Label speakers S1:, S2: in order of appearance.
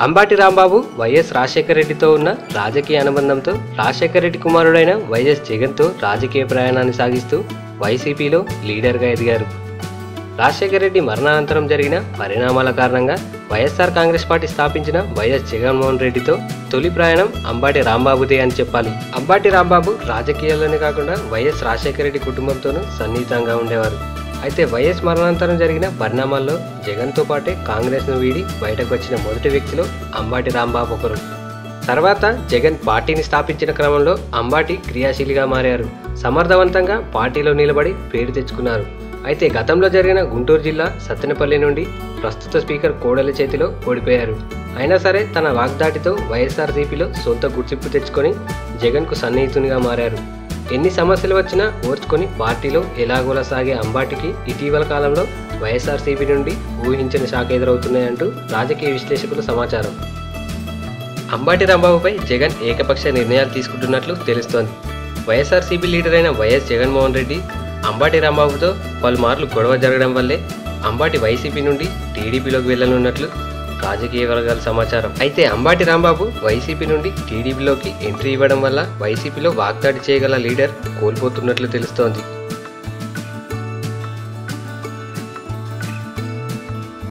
S1: Ambati Rambabu YS Rajasekhara రెడ్డితో ఉన్న రాజకీయ అనుబంధంతో రాజశేఖర రెడ్డి కుమారుడైన వైఎస్ జగన్తో రాజకీయ ప్రయాణాన్ని సాగిస్తూ వైసీపీలో లీడర్గా ఎదిగారు. రాజశేఖర రెడ్డి మరణానంతరం జరిగిన పరిణామాల కారణంగా వైఎస్ఆర్ కాంగ్రెస్ పార్టీ స్థాపించిన వైఎస్ జగన్మోహన్ రెడ్డితో తొలి ప్రయాణం అంబాటి రాంబాబుదే అని చెప్పాలి. అంబాటి రాంబాబు రాజకీయాల్లోనే కాకుండా వైఎస్ రాజశేఖర రెడ్డి కుటుంబంతోనూ సన్నిహితంగా ఉండేవారు. అయితే వైఎస్ మరణానంతరం జరిగిన పరిణామాల్లో జగన్తో పాటే కాంగ్రెస్ను వీడి బయటకు వచ్చిన మొదటి వ్యక్తిలో అంబాటి రాంబాబు ఒకరు. తర్వాత జగన్ పార్టీని స్థాపించిన క్రమంలో అంబాటి క్రియాశీలిగా మారారు. సమర్థవంతంగా పార్టీలో నిలబడి పేరు తెచ్చుకున్నారు. అయితే గతంలో జరిగిన గుంటూరు జిల్లా సత్తెనపల్లి నుండి ప్రస్తుత స్పీకర్ కోడెల చేతిలో ఓడిపోయారు. అయినా సరే తన వాగ్దాటితో వైఎస్ఆర్సీపీలో సొంత గుర్తింపు తెచ్చుకొని జగన్కు సన్నిహితునిగా మారారు. ఎన్ని సమస్యలు వచ్చినా ఓర్చుకొని పార్టీలో ఎలాగోలా సాగే అంబాటికి ఇటీవల కాలంలో వైఎస్ఆర్సీపీ నుండి ఊహించిన షాక్ ఎదురవుతున్నాయంటూ రాజకీయ విశ్లేషకుల సమాచారం. అంబాటి రాంబాబుపై జగన్ ఏకపక్ష నిర్ణయాలు తీసుకుంటున్నట్లు తెలుస్తోంది. వైఎస్ఆర్సీపీ లీడర్ అయిన వైఎస్ జగన్మోహన్ రెడ్డి అంబాటి రాంబాబుతో పలుమార్లు గొడవ జరగడం వల్లే అంబాటి వైసీపీ నుండి టీడీపీలోకి వెళ్ళనున్నట్లు రాజకీయ వర్గాల సమాచారం. అయితే అంబాటి రాంబాబు వైసీపీ నుండి టీడీపీలోకి ఎంట్రీ ఇవ్వడం వల్ల వైసీపీలో వాగ్దాడి చేయగల లీడర్ కోల్పోతున్నట్లు తెలుస్తోంది.